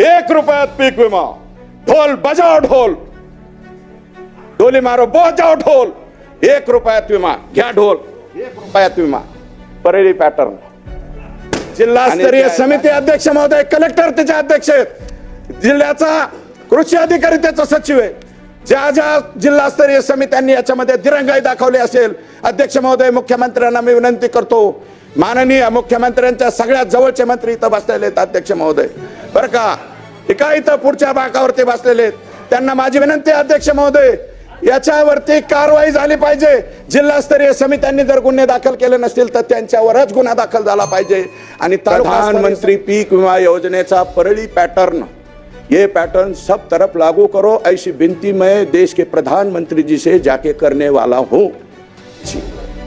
एक रुपयात पीक विमा. ढोल बजाव ढोल. ढोली मारो बजाव ढोल. एक रुपयात विमा. घ्या ढोल. एक रुपयात विमा. परळी पॅटर्न जिल्हास्तरीय समिती अध्यक्ष महोदय कलेक्टर त्याचे अध्यक्ष आहेत. जिल्ह्याचा कृषी अधिकारी त्याचा सचिव आहे. ज्या ज्या जिल्हास्तरीय समित्यांनी याच्यामध्ये दिरंगाई दाखवली असेल अध्यक्ष महोदय मुख्यमंत्र्यांना मी विनंती करतो. माननीय मुख्यमंत्र्यांच्या सगळ्यात जवळचे मंत्री इथं बसलेले आहेत अध्यक्ष महोदय. बरं का? हे काय इथं पुढच्या बाकावरती बसलेले आहेत? त्यांना माझी विनंती अध्यक्ष महोदय याच्यावरती कारवाई झाली पाहिजे. जिल्हास्तरीय समित्यांनी जर गुन्हे दाखल केले नसतील तर त्यांच्यावरच गुन्हा दाखल झाला पाहिजे. आणि प्रधानमंत्री पीक विमा योजनेचा परळी पॅटर्न. ये पैटर्न सब तरफ लागू करो ऐसी विनती मैं देश के प्रधानमंत्री जी से जाके करने वाला हूं.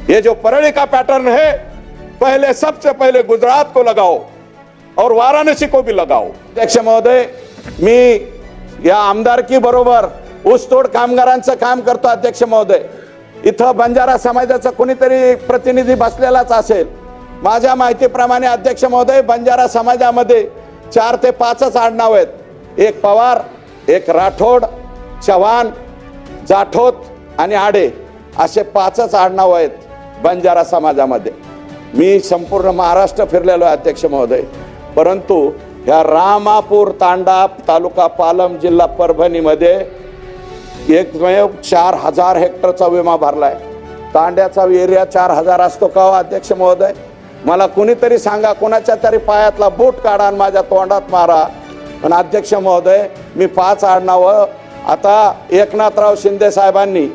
ये जो परळी का पैटर्न है पहले सबसे पहले गुजरात को लगाओ. और वाराणसी को भी लगाओ। अध्यक्ष महोदय मी या आमदारकी बरोबर ऊसतोड कामगारांचं काम करतो अध्यक्ष महोदय. इथं बंजारा समाजाचा कोणीतरी प्रतिनिधी बसलेलाच असेल. माझ्या माहितीप्रमाणे अध्यक्ष महोदय बंजारा समाजामध्ये चार ते पाचच आडनाव आहेत. एक पवार एक राठोड चव्हाण जाठोत आणि आडे असे पाचच आडनाव आहेत बंजारा समाजामध्ये. मी संपूर्ण महाराष्ट्र फिरलेलो आहे अध्यक्ष महोदय. परंतु ह्या रामापूर तांडा तालुका पालम जिल्हा परभणीमध्ये एकमेव चार हजार हेक्टरचा विमा भरला आहे तांड्याचा एरिया चार हजार असतो का हो अध्यक्ष महोदय? मला कुणीतरी सांगा कोणाच्या तरी पायातला बूट काढा आणि माझ्या तोंडात मारा. पण अध्यक्ष महोदय मी पाच आडनावं आता एकनाथराव शिंदे साहेबांनी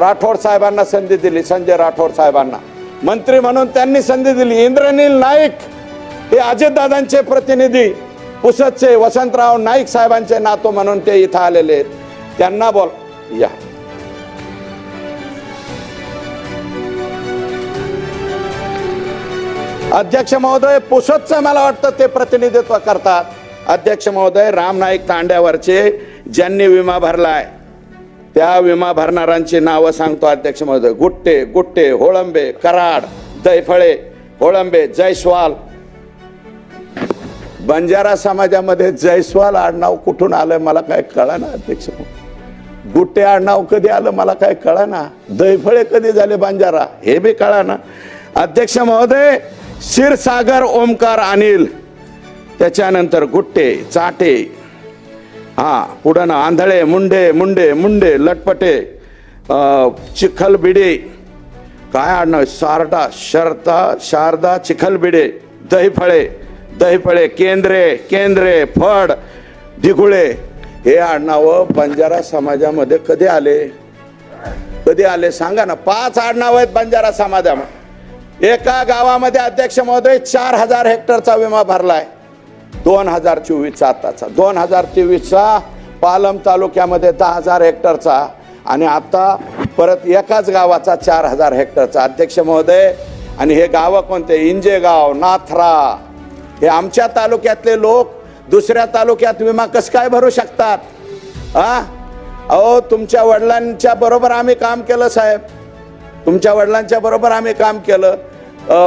राठोड साहेबांना संधी दिली संजय राठोड साहेबांना. मंत्री म्हणून त्यांनी संधी दिली इंद्रनील नाईक. हे अजितदादांचे प्रतिनिधी पुसदचे वसंतराव नाईक साहेबांचे नातो म्हणून ते इथं आलेले आहेत. त्यांना बोल या. अध्यक्ष महोदय पुसदचं मला वाटतं ते प्रतिनिधित्व करतात. अध्यक्ष महोदय राम नाईक तांड्यावरचे ज्यांनी विमा भरलाय त्या विमा भरणाऱ्यांची नावं सांगतो अध्यक्ष महोदय. गुट्टे गुट्टे होळंबे कराड दैफळे होळंबे जयस्वाल बंजारा समाजामध्ये जयस्वाल आडनाव कुठून आलं मला काय कळा ना अध्यक्ष गुट्टे आडनाव कधी आलं मला काय कळा ना दैफळे कधी झाले बंजारा हे बी कळा ना अध्यक्ष महोदय क्षीरसागर ओमकार अनिल त्याच्यानंतर गुट्टे चाटे हा पुढं ना आंधळे मुंडे मुंडे मुंडे लटपटे चिखलबिडे काय आडनाव सारडा शरता शारदा चिखलबिडे दहीफळे दहीफळे केंद्रे केंद्रे फड दिघुळे हे आडनावं बंजारा समाजामध्ये कधी आले? कधी आले? सांगा ना. पाच आडनाव आहेत बंजारा समाजामध्ये. एका गावामध्ये अध्यक्ष महोदय चार हजार हेक्टरचा विमा भरलाय. दोन हजार चोवीसचा आताचा. दोन हजार तेवीसचा पालम तालुक्यामध्ये दहा हजार हेक्टरचा. आणि आता परत एकाच गावाचा चार हजार हेक्टरचा. अध्यक्ष महोदय आणि हे गावं कोणते? इंजेगाव नाथरा हे आमच्या तालुक्यातले लोक दुसऱ्या तालुक्यात विमा कसं काय भरू शकतात? हा अहो तुमच्या वडिलांच्या बरोबर आम्ही काम केलं साहेब. तुमच्या वडिलांच्या बरोबर आम्ही काम केलं.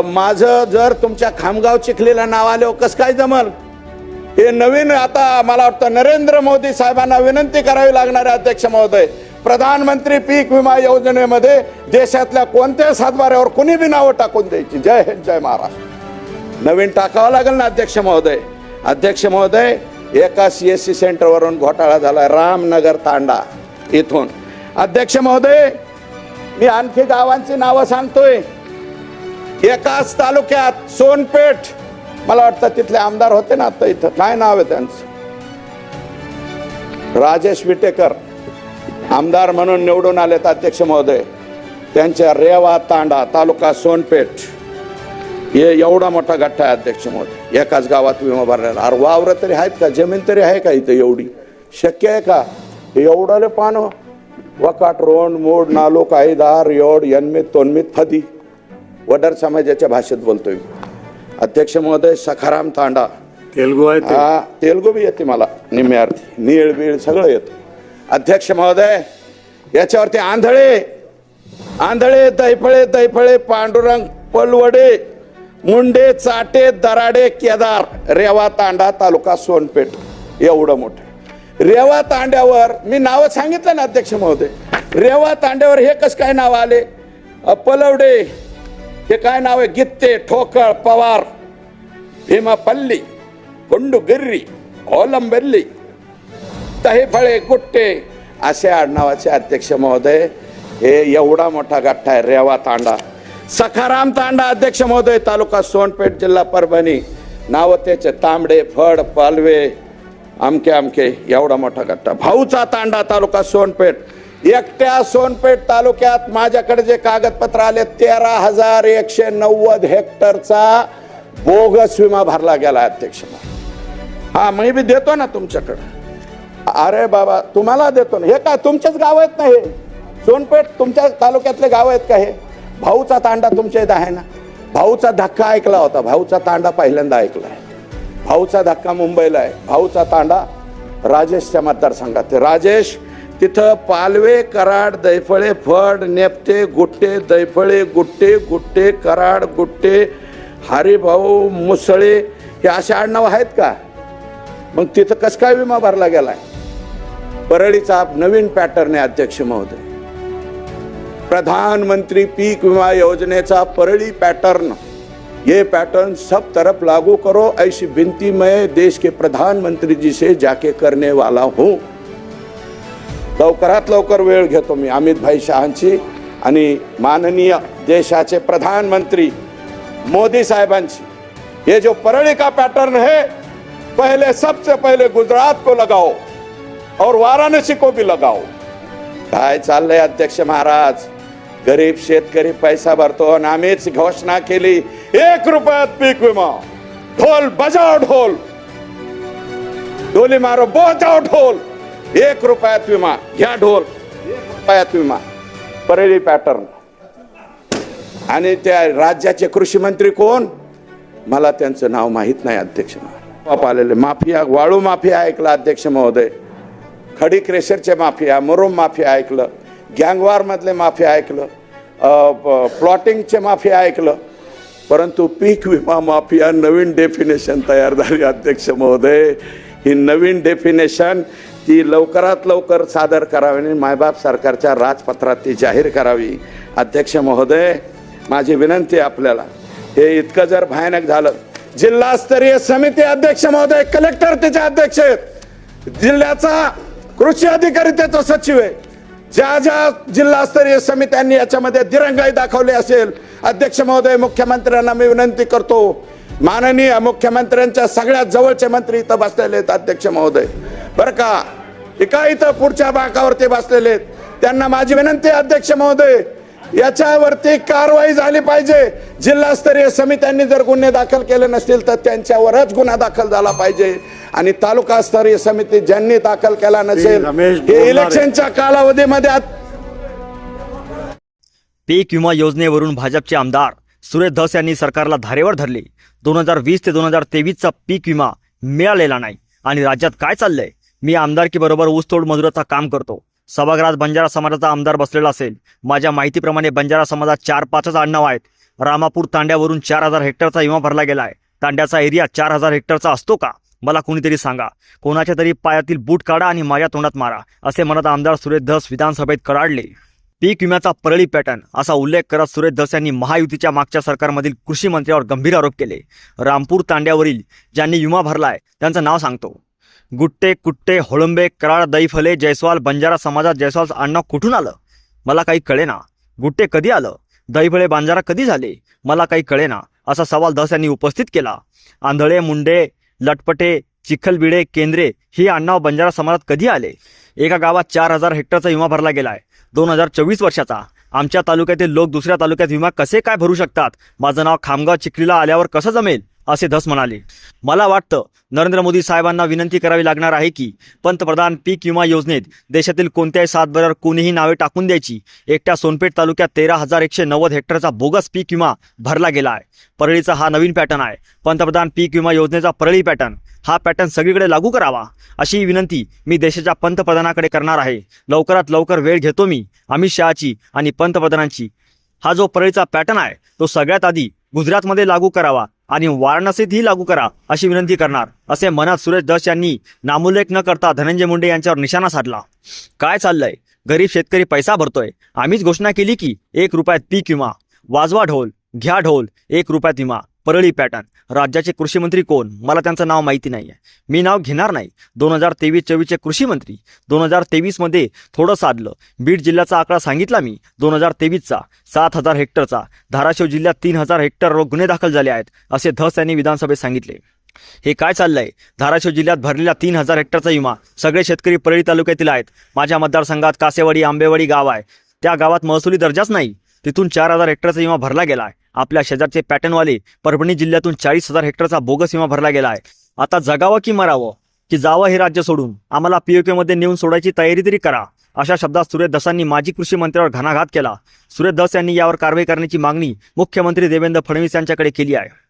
माझं जर तुमच्या खामगाव चिखलीला नाव आले कसं काय जमल? हे नवीन आता मला वाटतं नरेंद्र मोदी साहेबांना विनंती करावी लागणार आहे अध्यक्ष महोदय. प्रधानमंत्री पीक विमा योजनेमध्ये देशातल्या कोणत्याही सातबाऱ्यावर कुणी बी नावं टाकून द्यायची. जय हिंद जय महाराष्ट्र. नवीन टाकावं लागेल ना अध्यक्ष महोदय. अध्यक्ष महोदय एका सी एस सी सेंटरवरून घोटाळा झाला रामनगर तांडा इथून. अध्यक्ष महोदय मी आणखी गावांची नावं सांगतोय. एकाच तालुक्यात सोनपेठ मला वाटतं तिथले आमदार होते ना आता इथं. काय नाव आहे त्यांचं? राजेश विटेकर आमदार म्हणून निवडून आलेत अध्यक्ष महोदय. त्यांच्या रेवा तांडा तालुका सोनपेठ. हे एवढा मोठा गठ्ठा आहे अध्यक्ष महोदय. एकाच गावात विमा भरलेला. अरे वावर तरी आहेत का? जमीन तरी आहे का इथं एवढी? शक्य आहे का? हे एवढाले पानं. वकाट रोंड मोड नालो कायदार योड यन्मित तोन्मित फदी वडर समाजाच्या भाषेत बोलतोय. अध्यक्ष महोदय सखाराम तांडा. तेलगू आहे ते. हा तेलगू बी येते मला निम्मे अर्थी नीळ बीळ सगळं येतं. अध्यक्ष महोदय याच्यावरती आंधळे. आंधळे दैफळे दैफळे पांडुरंग पलवडे. मुंडे चाटे दराडे केदार रेवा तांडा तालुका सोनपेठ. एवढं मोठं. रेवा तांड्यावर मी नावं सांगितलं ना अध्यक्ष महोदय. रेवा तांड्यावर हे कसं काय नाव आले? पलवडे हे काय नाव आहे? गित्ते ठोकळ पवार भीमापल्ली गुंडू गिर्री ओलंबेल्ली तहे फळे गुट्टे असे आडनावाचे अध्यक्ष महोदय. हे एवढा मोठा गठ्ठा आहे रेवा तांडा. सखाराम तांडा अध्यक्ष महोदय तालुका सोनपेठ जिल्हा परभणी. नाव त्याचे तांबडे फड पालवे आमके आमके एवढा मोठा गट्टा. भाऊचा तांडा तालुका सोनपेठ. एकट्या सोनपेठ तालुक्यात माझ्याकडे जे कागदपत्र आले तेरा हजार एकशे नव्वद हेक्टरचा बोगस विमा भरला गेला अध्यक्ष हा मी बी देतो ना तुमच्याकडं. अरे बाबा तुम्हाला देतो ना. हे का तुमच्याच गाव आहेत ना हे? सोनपेठ तुमच्या तालुक्यातले गाव आहेत का हे? भाऊचा तांडा तुमच्या इथं आहे ना? भाऊचा धक्का ऐकला होता. भाऊचा तांडा पहिल्यांदा ऐकला आहे. भाऊचा धक्का मुंबईला आहे. भाऊचा तांडा राजेशच्या मतदारसंघात राजेश तिथं पालवे कराड दैफळे फड नेपटे गुट्टे दैफळे गुट्टे गुट्टे कराड गुट्टे हरिभाऊ मुसळे हे असे आडनाव आहेत का? मग तिथं कस काय विमा भरला गेलाय? परळीचा नवीन पॅटर्न आहे अध्यक्ष महोदय. प्रधानमंत्री पीक विमा योजनेचा परळी पैटर्न ये पैटर्न सब तरफ लागू करो ऐसी विनती मैं देश के प्रधानमंत्री जी से जाके करने वाला हूँ. लवकरात लवकर वेळ घेतो मी अमित भाई शहांची आणि माननीय देशाचे प्रधानमंत्री मोदी साहेबांची. ये जो परळी का पैटर्न है पहले सबसे पहले गुजरात को लगाओ और वाराणसी को भी लगाओ. काय चाललंय अध्यक्ष महाराज? गरीब शेतकरी पैसा भरतो आणि आम्हीच घोषणा केली एक रुपयात पीक विमा. ढोल बजाव ढोल. डोली मारो बोजाव ढोल. एक रुपयात विमा घ्या ढोल. एक रुपयात विमा. परेली पॅटर्न आणि त्या राज्याचे कृषी मंत्री कोण? मला त्यांचं नाव माहीत नाही अध्यक्ष महाराज. आलेले माफिया वाळू माफिया ऐकला अध्यक्ष महोदय. खडी क्रेशरचे माफिया मुरुम माफिया ऐकलं. गँगवारमधले माफिया ऐकलं प्लॉटिंगचे माफिया ऐकलं परंतु पीक विमा माफिया नवीन डेफिनेशन तयार झाली अध्यक्ष महोदय. ही नवीन डेफिनेशन ती लवकरात लवकर सादर करावी आणि मायबाप सरकारच्या राजपत्रात ती जाहीर करावी. अध्यक्ष महोदय माझी विनंती आपल्याला हे इतकं जर भयानक झालं जिल्हास्तरीय समिती अध्यक्ष महोदय कलेक्टर त्याचे अध्यक्ष आहेत. जिल्ह्याचा कृषी अधिकारी त्याचा सचिव आहे. ज्या ज्या जिल्हास्तरीय समित्यांनी याच्यामध्ये दिरंगाई दाखवली असेल अध्यक्ष महोदय मुख्यमंत्र्यांना मी विनंती करतो. माननीय मुख्यमंत्र्यांच्या सगळ्यात जवळचे मंत्री इथं बसलेले आहेत अध्यक्ष महोदय. बरं का? एका इथं पुढच्या बाकावरती बसलेले आहेत. त्यांना माझी विनंती अध्यक्ष महोदय याच्यावरती कारवाई झाली पाहिजे. जिल्हास्तरीय समित्यांनी जर गुन्हे दाखल केले नसतील तर त्यांच्यावरच गुन्हा दाखल झाला पाहिजे. आणि तालुकास्तरीय समिती ज्यांनी दाखल केला नसेल हे. इलेक्शनच्या कालावधीमध्ये पीक विमा योजनेवरून भाजपचे आमदार सुरेश धस यांनी सरकारला धारेवर धरले. दोन हजार वीस ते दोन हजार तेवीसचा पीक विमा मिळालेला नाही. आणि राज्यात काय चाललंय? मी आमदारकीबरोबर ऊसतोड मजुराचा काम करतो. सभागृहात बंजारा समाजाचा आमदार बसलेला असेल. माझ्या माहितीप्रमाणे बंजारा समाजात चार पाचच आडनाव आहेत. रामापूर तांड्यावरून चार हजार हेक्टरचा विमा भरला गेलाय. तांड्याचा एरिया चार हजार हेक्टरचा असतो का? मला कुणीतरी सांगा. कोणाच्या तरी पायातील बूट काढा आणि माझ्या तोंडात मारा असे म्हणत आमदार सुरेश धस विधानसभेत कडाडले. पीक विम्याचा परळी पॅटर्न असा उल्लेख करत सुरेश धस यांनी महायुतीच्या मागच्या सरकारमधील कृषी मंत्र्यावर गंभीर आरोप केले. रामपूर तांड्यावरील ज्यांनी विमा भरलाय त्यांचं नाव सांगतो. गुट्टे कुट्टे होळंबे कराड दैफले जयस्वाल बंजारा समाजात जयस्वाल आडनाव कुठून आलं? मला काही कळेना. गुट्टे कधी आलं? दहीफळे बांजारा कधी झाले? मला काही कळेना. असा सवाल दस यांनी उपस्थित केला. आंधळे मुंडे लटपटे चिखलबिडे केंद्रे ही आडनाव बंजारा समाजात कधी आले? एका गावात चार हजार हेक्टरचा विमा भरला गेलाय. दोन हजार चोवीस वर्षाचा. आमच्या तालुक्यातील लोक दुसऱ्या तालुक्यात विमा कसे काय भरू शकतात? माझं नाव खामगाव चिखलीला आल्यावर कसं जमेल? असे धस म्हणाले. मला वाटतं नरेंद्र मोदी साहेबांना विनंती करावी लागणार आहे की पंतप्रधान पीक विमा योजनेत देशातील कोणत्याही सातबाऱ्यावर कोणीही नावे टाकून द्यायची. एकट्या सोनपेठ तालुक्यात तेरा हजार एकशे नव्वद हेक्टरचा बोगस पीक विमा भरला गेला आहे. परळीचा हा नवीन पॅटर्न आहे. पंतप्रधान पीक विमा योजनेचा परळी पॅटर्न. हा पॅटर्न सगळीकडे लागू करावा अशी विनंती मी देशाच्या पंतप्रधानाकडे करणार आहे. लवकरात लवकर वेळ घेतो मी अमित शहाची आणि पंतप्रधानांची. हा जो परळीचा पॅटर्न आहे तो सगळ्यात आधी गुजरातमध्ये लागू करावा आणि वाराणसीतही लागू करा अशी विनंती करणार. असे मनात सुरेश दश यांनी नामोल्लेख न करता धनंजय मुंडे यांच्यावर निशाणा साधला. काय चाललंय? गरीब शेतकरी पैसा भरतोय. आम्हीच घोषणा केली की एक रुपयात पीक विमा वाजवा ढोल घ्या ढोल एक रुपयात विमा. परळी पॅटर्न. राज्याचे कृषी मंत्री कोण? मला त्यांचं नाव माहिती नाही आहे मी नाव घेणार नाही. दोन हजार तेवीस चोवीसचे कृषी मंत्री दोन हजार तेवीसमध्ये थोडं साधलं. बीड जिल्ह्याचा आकडा सांगितला मी दोन हजार तेवीसचा. सात हजार हेक्टरचा. धाराशिव जिल्ह्यात तीन हजार हेक्टर गुन्हे दाखल झाले आहेत असे धस यांनी विधानसभेत सांगितले. हे काय चाललंय? धाराशिव जिल्ह्यात भरलेल्या तीन हजार हेक्टरचा विमा सगळे शेतकरी परळी तालुक्यातील आहेत. माझ्या मतदारसंघात कासेवाडी आंबेवाडी गाव आहे. त्या गावात महसुली दर्जाच नाही. तिथून चार हजार हेक्टरचा विमा भरला गेला आहे. आपल्या शेजारचे पॅटर्नवाले परभणी जिल्ह्यातून चाळीस हजार हेक्टरचा बोगस विमा भरला गेला आहे. आता जगावं की मरावं? की जावं हे राज्य सोडून? आम्हाला पीओकेमध्ये नेऊन सोडायची तयारी तरी करा. अशा शब्दात सुरेश दसांनी माजी कृषी मंत्र्यावर घणाघात केला. सुरेश दस यांनी यावर कारवाई करण्याची मागणी मुख्यमंत्री देवेंद्र फडणवीस यांच्याकडे केली आहे.